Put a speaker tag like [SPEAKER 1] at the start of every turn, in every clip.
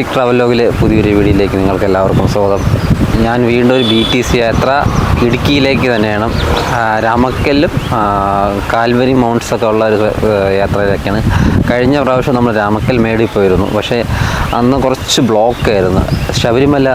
[SPEAKER 1] Realistic ട്രാവലോഗിലെ പുതിയൊരു വീഡിയോയിലേക്ക് നിങ്ങൾക്ക് എല്ലാവർക്കും സ്വാഗതം. ഞാൻ വീണ്ടും ഒരു ബി ടി സി യാത്ര ഇടുക്കിയിലേക്ക് തന്നെയാണ്. രാമക്കല്ലും കാൽവരി മൗണ്ട്സ് ഒക്കെ ഉള്ള ഒരു യാത്രയിലേക്കാണ് കഴിഞ്ഞ പ്രാവശ്യം നമ്മൾ രാമക്കൽ മേടി പോയിരുന്നു. പക്ഷേ അന്ന് കുറച്ച് ബ്ലോക്ക് ആയിരുന്നു. ശബരിമല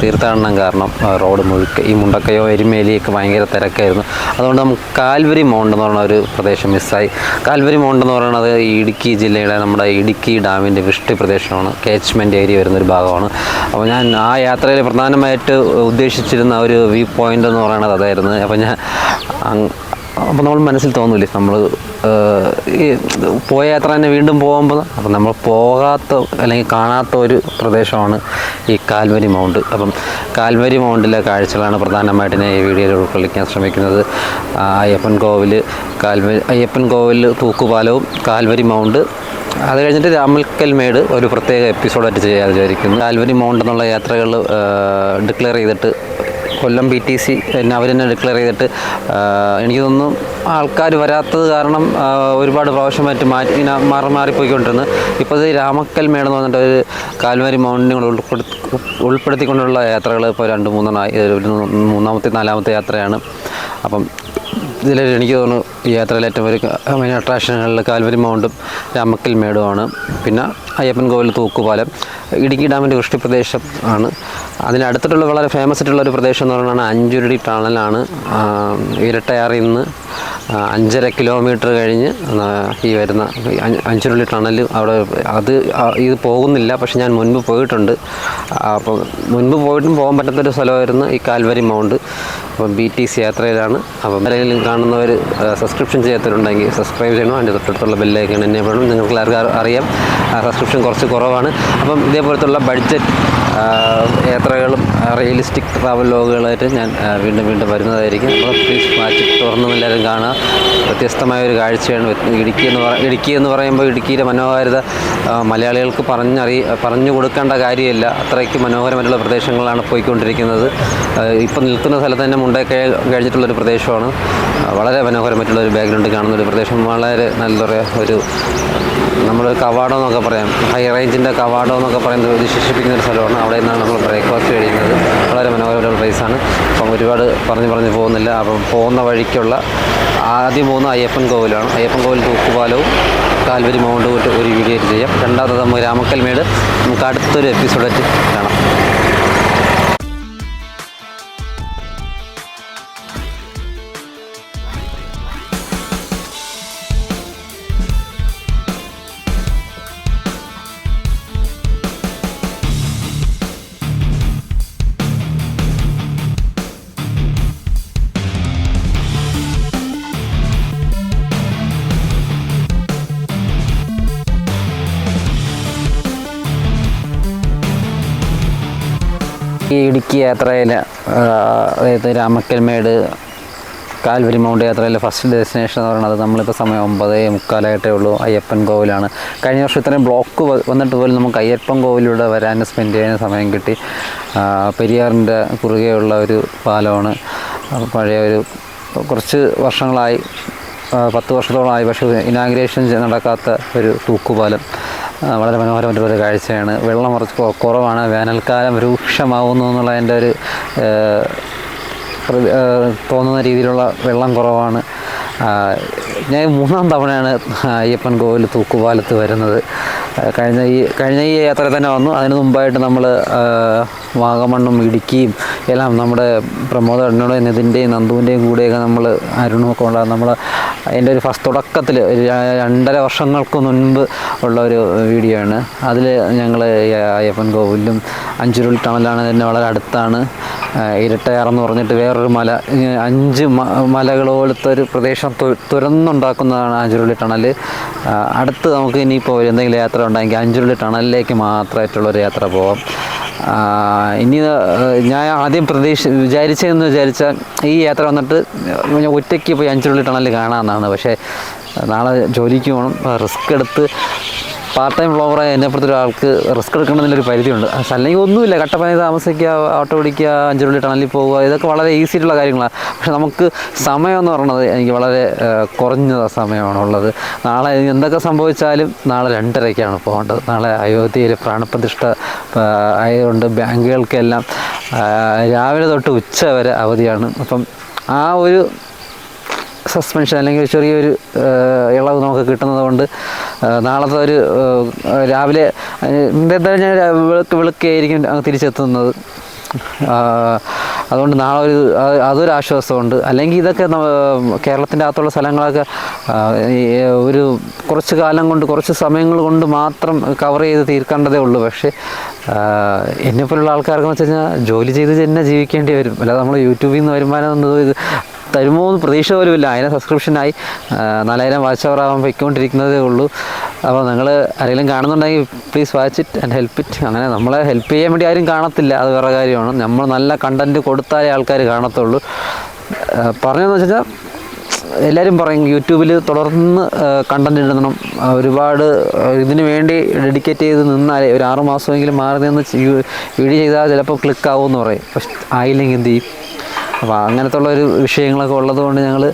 [SPEAKER 1] തീർത്ഥാടനം കാരണം റോഡ് മുഴുക്ക ഈ മുണ്ടക്കയോ എരുമേലിയൊക്കെ ഭയങ്കര തിരക്കായിരുന്നു. അതുകൊണ്ട് നമുക്ക് കാൽവരി മൗണ്ട് എന്ന് പറയുന്ന ഒരു പ്രദേശം മിസ്സായി കാൽവരി മൗണ്ട് എന്ന് പറയുന്നത് ഇടുക്കി ജില്ലയുടെ നമ്മുടെ ഇടുക്കി ഡാമിന്റെ വൃഷ്ടി പ്രദേശമാണ്. കേച്ച്മെന്റ് ഏരിയ വരുന്ന ഒരു ഭാഗമാണ്. അപ്പോൾ ഞാൻ ആ യാത്രയിൽ പ്രധാനമായിട്ട് ഉദ്ദേശിച്ചിരുന്ന ഒരു വ്യൂ പോയിന്റ് എന്ന് പറയുന്നത് അതായിരുന്നു. അപ്പോൾ ഞാൻ അപ്പോൾ നമ്മൾ മനസ്സിൽ തോന്നൂലേ? നമ്മൾ ഈ പോയ യാത്ര തന്നെ വീണ്ടും പോകുമ്പോൾ അപ്പം നമ്മൾ പോകാത്ത അല്ലെങ്കിൽ കാണാത്ത ഒരു പ്രദേശമാണ് ഈ കാൽവരി മൗണ്ട്. അപ്പം കാൽവരി മൗണ്ടിലെ കാഴ്ചകളാണ് പ്രധാനമായിട്ട് ഞാൻ ഈ വീഡിയോയിൽ ഉൾക്കൊള്ളിക്കാൻ ശ്രമിക്കുന്നത്. അയ്യപ്പൻ കോവിൽ കാൽവരി അയ്യപ്പൻ കോവിൽ തൂക്കുപാലവും കാൽവരി മൗണ്ട്. അത് കഴിഞ്ഞിട്ട് രാമൽക്കൽ മേട് ഒരു പ്രത്യേക എപ്പിസോഡായിട്ട് ചെയ്യാൻ വിചാരിക്കുന്നു. കാൽവരി മൗണ്ട് എന്നുള്ള യാത്രകൾ ഡിക്ലെയർ ചെയ്തിട്ട് കൊല്ലം ബി ടി സി എന്നെ അവർ തന്നെ ഡിക്ലെയർ ചെയ്തിട്ട് എനിക്ക് തോന്നുന്നു ആൾക്കാർ വരാത്തത് കാരണം ഒരുപാട് പ്രാവശ്യം മറ്റ് മാറ്റി ഇങ്ങനെ മാറി മാറിപ്പോയിക്കൊണ്ടിരുന്നു. ഇപ്പോൾ ഇത് രാമക്കൽ മേടെന്ന് പറഞ്ഞിട്ട് ഒരു കാൽവാരി മൗണ്ടിനെ കൂടെ ഉൾപ്പെടുത്തി ഉൾപ്പെടുത്തിക്കൊണ്ടുള്ള യാത്രകൾ ഇപ്പോൾ രണ്ട് മൂന്നെണ്ണമായി ഇത് മൂന്നാമത്തെ നാലാമത്തെ യാത്രയാണ്. അപ്പം ഇതിൽ എനിക്ക് തോന്നുന്നു ഈ യാത്രയിൽ ഏറ്റവും വലിയ മെയിൻ അട്രാക്ഷനുകളിൽ കാൽവരി മൗണ്ടും രാമക്കൽ മേടുമാണ് പിന്നെ അയ്യപ്പൻ കോവിൽ തൂക്കുപാലം. ഇടുക്കി ഡാമിന്റെ വൃഷ്ടി പ്രദേശം ആണ് അതിനടുത്തിട്ടുള്ള വളരെ ഫേമസ് ആയിട്ടുള്ള ഒരു പ്രദേശം എന്ന് പറയുന്നത് അഞ്ചുരുടി ടണലാണ് ഇരട്ടയാറിൽ നിന്ന് അഞ്ചര കിലോമീറ്റർ കഴിഞ്ഞ് ഈ വരുന്ന അഞ്ചുരുളി ടണൽ അവിടെ അത് ഇത് പോകുന്നില്ല. പക്ഷെ ഞാൻ മുൻപ് പോയിട്ടുണ്ട്. അപ്പം മുൻപ് പോയിട്ടും പോകാൻ പറ്റാത്തൊരു സ്ഥലമായിരുന്നു ഈ കാൽവരി മൗണ്ട്. അപ്പം ബി ടി സി യാത്രയിലാണ്. അപ്പം ആരെങ്കിലും കാണുന്നവർ സബ്സ്ക്രിപ്ഷൻ ചെയ്യാത്തവരുണ്ടെങ്കിൽ സബ്സ്ക്രൈബ് ചെയ്യണം. അതിന്റെ തൊട്ടടുത്തുള്ള ബെല്ലൈക്കൺ എന്നെ വേണം നിങ്ങൾക്ക് എല്ലാവർക്കും അറിയാം. സബ്സ്ക്രിപ്ഷൻ കുറച്ച് കുറവാണ്. അപ്പം ഇതേപോലത്തുള്ള ബഡ്ജറ്റ് യാത്രകളും റിയലിസ്റ്റിക് ട്രാവൽ ലോഗുകളായിട്ട് ഞാൻ വീണ്ടും വീണ്ടും വരുന്നതായിരിക്കും. അപ്പോൾ പ്ലീസ് മാറ്റി തുറന്നും എല്ലാവരും കാണുക. വ്യത്യസ്തമായ ഒരു കാഴ്ചയാണ് ഇടുക്കി എന്ന് പറ ഇടുക്കി എന്ന് പറയുമ്പോൾ ഇടുക്കിയിലെ മനോഹാരിത മലയാളികൾക്ക് പറഞ്ഞറി പറഞ്ഞു കൊടുക്കേണ്ട കാര്യമില്ല. അത്രയ്ക്ക് മനോഹരമായിട്ടുള്ള പ്രദേശങ്ങളാണ് പോയിക്കൊണ്ടിരിക്കുന്നത്. ഇപ്പം നിൽക്കുന്ന സ്ഥലത്ത് തന്നെ മുണ്ടേ കഴിഞ്ഞിട്ടുള്ളൊരു പ്രദേശമാണ്. വളരെ മനോഹരമായിട്ടുള്ള ഒരു ബാക്ക്ഗ്രൗണ്ട് കാണുന്ന ഒരു പ്രദേശം. വളരെ നല്ല ഒരു നമ്മൾ കവാടം എന്നൊക്കെ പറയാം. ഹൈ റേഞ്ചിന്റെ കവാടം എന്നൊക്കെ പറയുന്നത് വിശേഷിപ്പിക്കുന്ന ഒരു സ്ഥലമാണ്. അവിടെ നിന്നാണ് നമ്മൾ ബ്രേക്ക്ഫാസ്റ്റ് കഴിയുന്നത് വളരെ മനോഹരമായിട്ടുള്ള പ്ലേസാണ് അപ്പം ഒരുപാട് പറഞ്ഞ് പറഞ്ഞ് പോകുന്നില്ല. അപ്പം പോകുന്ന വഴിക്കുള്ള ആദ്യം പോകുന്ന അയ്യപ്പൻ കോവിലാണ്. അയ്യപ്പൻ കോവിൽ തൂക്കുപാലവും കാൽവരി മൗണ്ട് ഒരു വീഡിയോ ചെയ്യാം. രണ്ടാമത് നമുക്ക് രാമക്കൽമേട്. നമുക്ക് അടുത്തൊരു എപ്പിസോഡായിട്ട് കാണാം. ഈ ഇടുക്കി യാത്രയിൽ അതായത് രാമക്കൽമേട് കാൽവരി മൗണ്ട് യാത്രയിലെ ഫസ്റ്റ് ഡെസ്റ്റിനേഷൻ എന്ന് പറയുന്നത് നമ്മളിപ്പോൾ സമയം ഒമ്പതേ മുക്കാലായിട്ടേ ഉള്ളൂ. അയ്യപ്പൻ കോവിലാണ്. കഴിഞ്ഞ വർഷം ഇത്രയും ബ്ലോക്ക് വന്നിട്ട് പോലും നമുക്ക് അയ്യപ്പൻ കോവിലൂടെ വരാൻ സ്പെൻഡ് ചെയ്യാൻ സമയം കിട്ടി. പെരിയാറിന്റെ കുറുകെയുള്ള ഒരു പാലമാണ്. പഴയ ഒരു കുറച്ച് വർഷങ്ങളായി പത്ത് വർഷത്തോളമായി പക്ഷേ ഇനാഗ്രേഷൻ നടക്കാത്ത ഒരു തൂക്കുപാലം. വളരെ മനോഹരമായിട്ടുള്ള ഒരു കാഴ്ചയാണ്. വെള്ളം കുറച്ച് കുറവാണ്. വേനൽക്കാലം രൂക്ഷമാവുന്നു എന്നുള്ളതിന്റെ ഒരു തോന്നുന്ന രീതിയിലുള്ള വെള്ളം കുറവാണ്. ഞാൻ മൂന്നാം തവണയാണ് അയ്യപ്പൻ കോവിൽ തൂക്കുപാലത്ത് വരുന്നത്. കഴിഞ്ഞ ഈ കഴിഞ്ഞ ഈ യാത്ര തന്നെ വന്നു. അതിന് മുമ്പായിട്ട് നമ്മൾ വാഗമണ്ണും ഇടുക്കിയും എല്ലാം നമ്മുടെ പ്രമോദ് അണ്ണയുടെ നിതിന്റെയും നന്ദുവിന്റെയും കൂടെയൊക്കെ നമ്മൾ അരുണുമൊക്കെ ഉണ്ടാകും നമ്മൾ അതിന്റെ ഒരു ഫസ്റ്റ് തുടക്കത്തിൽ ഒരു രണ്ടര വർഷങ്ങൾക്ക് മുൻപ് ഉള്ള ഒരു വീഡിയോ ആണ്. അതിൽ ഞങ്ങൾ അയ്യപ്പൻ കോവിലും അഞ്ചുരുൾ ടണലാണ് തന്നെ വളരെ അടുത്താണ്. ഇരട്ടയാറെന്ന് പറഞ്ഞിട്ട് വേറൊരു മല അഞ്ച് മലകൾ പോലത്തെ ഒരു പ്രദേശം തുരന്നുണ്ടാക്കുന്നതാണ് അഞ്ചുരുളി ടണൽ അടുത്ത് നമുക്ക് ഇനിയിപ്പോൾ എന്തെങ്കിലും യാത്ര ഉണ്ടെങ്കിൽ അഞ്ചുരുളി ടണലിലേക്ക് മാത്രമായിട്ടുള്ളൊരു യാത്ര പോവാം. ഇനി ഞാൻ ആദ്യം പ്രതീക്ഷ വിചാരിച്ചതെന്ന് വിചാരിച്ചാൽ ഈ യാത്ര വന്നിട്ട് ഞാൻ ഒറ്റയ്ക്ക് പോയി അഞ്ചുരുളി ടണലിൽ കാണാമെന്നാണ്. പക്ഷേ നാളെ ജോലിക്ക് പോകണം. റിസ്ക് എടുത്ത് പാർട്ട് ടൈം വ്ളോഗറായ എന്നെ പോലത്തെ ഒരാൾക്ക് റിസ്ക് എടുക്കണമെന്നുള്ളൊരു പരിധിയുണ്ട്. അല്ലെങ്കിൽ ഒന്നുമില്ല. കട്ടപ്പനയിൽ താമസിക്കുക ഓട്ടോ പിടിക്കുക അഞ്ചുരുള്ളി ടണലിൽ പോവുക ഇതൊക്കെ വളരെ ഈസി ആയിട്ടുള്ള കാര്യങ്ങളാണ്. പക്ഷെ നമുക്ക് സമയം എന്ന് എനിക്ക് വളരെ കുറഞ്ഞ സമയമാണ് ഉള്ളത്. നാളെ എന്തൊക്കെ സംഭവിച്ചാലും നാളെ രണ്ടരയ്ക്കാണ് പോകേണ്ടത്. നാളെ അയോധ്യയിൽ പ്രാണപ്രതിഷ്ഠ ആയതുകൊണ്ട് ബാങ്കുകൾക്കെല്ലാം രാവിലെ തൊട്ട് ഉച്ച വരെ അവധിയാണ്. അപ്പം ആ ഒരു സസ്പെൻഷൻ അല്ലെങ്കിൽ ചെറിയൊരു ഇളവ് നമുക്ക് കിട്ടുന്നത് കൊണ്ട് നാളത്തെ ഒരു രാവിലെ എന്തായാലും ഞാൻ വിളക്ക് വിളക്കായിരിക്കും തിരിച്ചെത്തുന്നത്. അതുകൊണ്ട് നാളെ ഒരു അതൊരു ആശ്വാസമുണ്ട്. അല്ലെങ്കിൽ ഇതൊക്കെ കേരളത്തിന്റെ അകത്തുള്ള സ്ഥലങ്ങളൊക്കെ ഒരു കുറച്ച് കാലം കൊണ്ട് കുറച്ച് സമയങ്ങൾ കൊണ്ട് മാത്രം കവർ ചെയ്ത് തീർക്കേണ്ടതേ ഉള്ളൂ. പക്ഷേ എന്നെപ്പോലുള്ള ആൾക്കാർക്ക് വെച്ച് കഴിഞ്ഞാൽ ജോലി ചെയ്ത് തന്നെ ജീവിക്കേണ്ടി വരും. അല്ലാതെ നമ്മൾ യൂട്യൂബിൽ നിന്ന് വരുമാനം തരുമോ എന്ന് പ്രതീക്ഷ പോലും ഇല്ല. അതിനെ സബ്സ്ക്രിപ്ഷനായി നാലായിരം വാച്ച് അവർ ആവാൻ പൊയ്ക്കൊണ്ടിരിക്കുന്നതേ ഉള്ളൂ. അപ്പോൾ നിങ്ങൾ ആരെങ്കിലും കാണുന്നുണ്ടെങ്കിൽ please watch it and help it അങ്ങനെ നമ്മളെ ഹെൽപ്പ് ചെയ്യാൻ വേണ്ടി ആരും കാണത്തില്ല. അത് വേറെ കാര്യമാണ്. നമ്മൾ നല്ല കണ്ടന്റ് കൊടുത്താലേ ആൾക്കാർ കാണത്തുള്ളൂ. പറഞ്ഞതെന്ന് വെച്ച് എല്ലാവരും പറയും യൂട്യൂബിൽ തുടർന്ന് കണ്ടന്റ് ഇടണം. ഒരുപാട് ഇതിന് വേണ്ടി ഡെഡിക്കേറ്റ് ചെയ്ത് നിന്നാലേ ഒരു ആറ് മാസമെങ്കിലും മാറി നിന്ന് വീഡിയോ ചെയ്താൽ ചിലപ്പോൾ ക്ലിക്ക് എന്ന് പറയും. പക്ഷെ ആയില്ലെങ്കിൽ എന്ത് ചെയ്യും? അപ്പോൾ അങ്ങനത്തെ ഉള്ള ഒരു വിഷയങ്ങളൊക്കെ ഉള്ളതുകൊണ്ട് ഞങ്ങൾ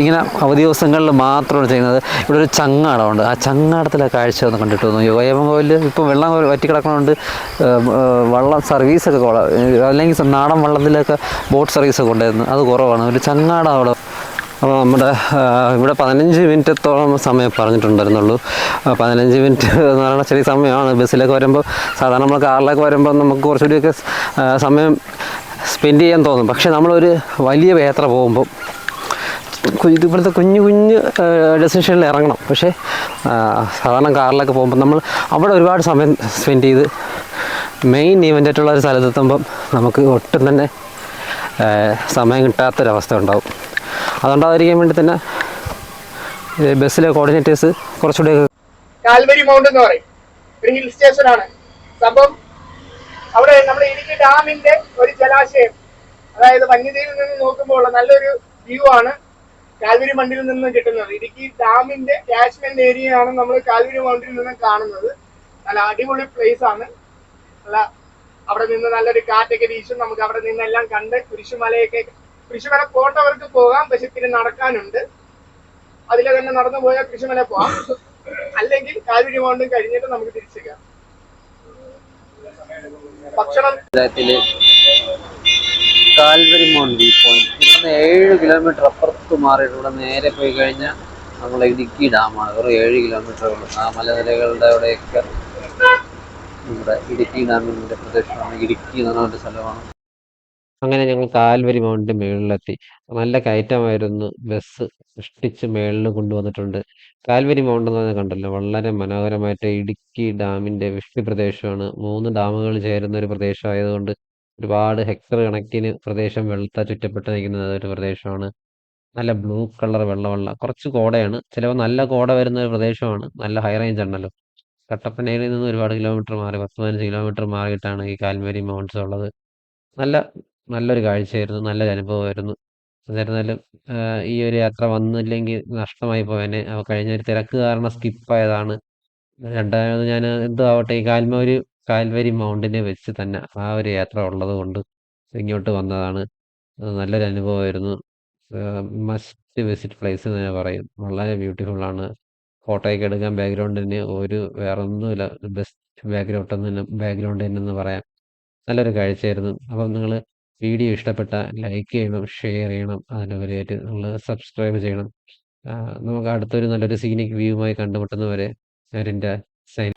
[SPEAKER 1] ഇങ്ങനെ അവധി ദിവസങ്ങളിൽ മാത്രമാണ് ചെയ്യുന്നത്. ഇവിടെ ഒരു ചങ്ങാടമുണ്ട്. ആ ചങ്ങാടത്തിലെ കാഴ്ച ഒന്ന് കണ്ടിട്ട് തോന്നുന്നു കോവിൽ ഇപ്പോൾ വെള്ളം വറ്റി കിടക്കണോണ്ട് വള്ളം സർവീസൊക്കെ അല്ലെങ്കിൽ നാടൻ വള്ളത്തിലൊക്കെ ബോട്ട് സർവീസൊക്കെ ഉണ്ടായിരുന്നു അത് കുറവാണ്. ഒരു ചങ്ങാടം അവിടെ അപ്പോൾ നമ്മുടെ ഇവിടെ പതിനഞ്ച് മിനിറ്റത്തോളം സമയം പറഞ്ഞിട്ടുണ്ടായിരുന്നുള്ളൂ. പതിനഞ്ച് മിനിറ്റ് എന്ന് പറയുന്ന ചെറിയ സമയമാണ്. ബസ്സിലേക്ക് വരുമ്പോൾ സാധാരണ നമ്മൾ കാറിലേക്ക് വരുമ്പോൾ നമുക്ക് കുറച്ചുകൂടിയൊക്കെ സമയം സ്പെൻഡ് ചെയ്യാൻ തോന്നും. പക്ഷേ നമ്മളൊരു വലിയ യാത്ര പോകുമ്പോൾ ഇതുപോലത്തെ കുഞ്ഞു കുഞ്ഞ് ഡെസ്റ്റിനേഷനിൽ ഇറങ്ങണം. പക്ഷേ സാധാരണ കാറിലൊക്കെ പോകുമ്പോൾ നമ്മൾ അവിടെ ഒരുപാട് സമയം സ്പെൻഡ് ചെയ്ത് മെയിൻ ഈവന്റ് ആയിട്ടുള്ള ഒരു സ്ഥലത്തെത്തുമ്പം നമുക്ക് ഒട്ടും തന്നെ സമയം കിട്ടാത്തൊരവസ്ഥ ഉണ്ടാവും. അതുണ്ടാകാതിരിക്കാൻ വേണ്ടി തന്നെ ബസ്സിലെ കോർഡിനേറ്റേഴ്സ് കുറച്ചുകൂടി
[SPEAKER 2] കാൽവരി മൗണ്ട് എന്ന് പറയും. ഒരു ഹിൽ സ്റ്റേഷൻ ആണ്. സംഭവം അവിടെ നമ്മുടെ ഇടുക്കി ഡാമിന്റെ ഒരു ജലാശയം അതായത് വന്യതയിൽ നിന്ന് നോക്കുമ്പോൾ നല്ലൊരു വ്യൂ ആണ് കാൽവരി മണ്ടിൽ നിന്ന് കിട്ടുന്നത്. ഇടുക്കി ഡാമിന്റെ കാച്ച്മെന്റ് ഏരിയ ആണ് നമ്മൾ കാൽവരി മൗണ്ടിൽ നിന്ന് കാണുന്നത്. നല്ല അടിപൊളി പ്ലേസ് ആണ്. നല്ല അവിടെ നിന്ന് നല്ലൊരു കാറ്റൊക്കെ വീശും. നമുക്ക് അവിടെ നിന്നെല്ലാം കണ്ട് കുരിശുമലയൊക്കെ കുരിശുമല പോണ്ടവർക്ക് പോകാം പക്ഷെ പിന്നെ നടക്കാനുണ്ട്. അതിലെ തന്നെ നടന്നു പോയാൽ കൃഷിമല പോവാം. അല്ലെങ്കിൽ കാൽവരി മൗണ്ടും കഴിഞ്ഞിട്ട് നമുക്ക് തിരിച്ചേക്കാം ഭക്ഷണം
[SPEAKER 1] കാൽവരി മൗണ്ട് വ്യൂ പോയിന്റ് ഇവിടുന്ന് ഏഴ് കിലോമീറ്റർ അപ്പുറത്ത് മാറിയിട്ട് ഇവിടെ നേരെ പോയി കഴിഞ്ഞാൽ നമ്മളെ ഇടുക്കി ഡാമാണ്. വെറും ഏഴ് കിലോമീറ്റർ ഉള്ളൂ. ആ മലനിരകളുടെ അവിടെയൊക്കെ നമ്മുടെ ഇടുക്കി ഡാമിന്റെ പ്രദേശമാണ്. ഇടുക്കി എന്ന് പറഞ്ഞ ഒരു സ്ഥലമാണ്. അങ്ങനെ ഞങ്ങൾ കാൽവരി മൗണ്ടിന്റെ മുകളിലെത്തി നല്ല കയറ്റമായിരുന്നു ബസ് സൃഷ്ടിച്ച് മേളിൽ കൊണ്ടുവന്നിട്ടുണ്ട്. കാൽവരി മൗണ്ട് എന്ന് പറഞ്ഞാൽ കണ്ടല്ലോ വളരെ മനോഹരമായിട്ട് ഇടുക്കി ഡാമിന്റെ വിഷ്ണു പ്രദേശമാണ്. മൂന്ന് ഡാമുകൾ ചേരുന്ന ഒരു പ്രദേശമായതുകൊണ്ട് ഒരുപാട് ഹെക്ടർ കണക്കിന് പ്രദേശം വെള്ളത്താൽ ചുറ്റപ്പെട്ട് നിൽക്കുന്ന ഒരു പ്രദേശമാണ്. നല്ല ബ്ലൂ കളർ വെള്ളമുള്ള കുറച്ച് കോടയാണ്. ചിലപ്പോൾ നല്ല കോട വരുന്ന ഒരു പ്രദേശമാണ്. നല്ല ഹൈ റേഞ്ച് ആണല്ലോ. കട്ടപ്പനയിൽ നിന്ന് ഒരുപാട് കിലോമീറ്റർ മാറി പത്ത് പതിനഞ്ച് കിലോമീറ്റർ മാറിയിട്ടാണ് ഈ കാൽമേരി മൗണ്ട്സ് ഉള്ളത്. നല്ല നല്ലൊരു കാഴ്ചയായിരുന്നു. നല്ലൊരു അനുഭവമായിരുന്നു. എന്നിരുന്നാലും ഈ ഒരു യാത്ര വന്നില്ലെങ്കിൽ നഷ്ടമായി പോയനെ. അപ്പോൾ കഴിഞ്ഞ ഒരു തിരക്ക് കാരണം സ്കിപ്പായതാണ്. രണ്ടാമത് ഞാൻ എന്തോ ആവട്ടെ ഈ കാൽമൊരു കാൽവരി മൗണ്ടിനെ വെച്ച് തന്നെ ആ ഒരു യാത്ര ഉള്ളത് കൊണ്ട് ഇങ്ങോട്ട് വന്നതാണ്. നല്ലൊരു അനുഭവമായിരുന്നു. മസ്റ്റ് വിസിറ്റ് പ്ലേസ് എന്ന് ഞാൻ പറയും. വളരെ ബ്യൂട്ടിഫുൾ ആണ്. ഫോട്ടോയൊക്കെ എടുക്കാൻ ബാക്ക്ഗ്രൗണ്ടിന് ഒരു വേറെ ഒന്നുമില്ല ബെസ്റ്റ് ബാക്ക്ഗ്രൗണ്ട് തന്നെ ബാക്ക്ഗ്രൗണ്ട് തന്നെ എന്ന് പറയാം. നല്ലൊരു കാഴ്ചയായിരുന്നു. അപ്പം നിങ്ങൾ വീഡിയോ ഇഷ്ടപ്പെട്ട ലൈക്ക് ചെയ്യണം ഷെയർ ചെയ്യണം അതിനുപരിയായിട്ട് നമ്മൾ സബ്സ്ക്രൈബ് ചെയ്യണം. നമുക്ക് അടുത്തൊരു നല്ലൊരു സീനിക് വ്യൂവുമായി കണ്ടുമുട്ടുന്നവരെ ഞാൻ എന്റെ സൈൻ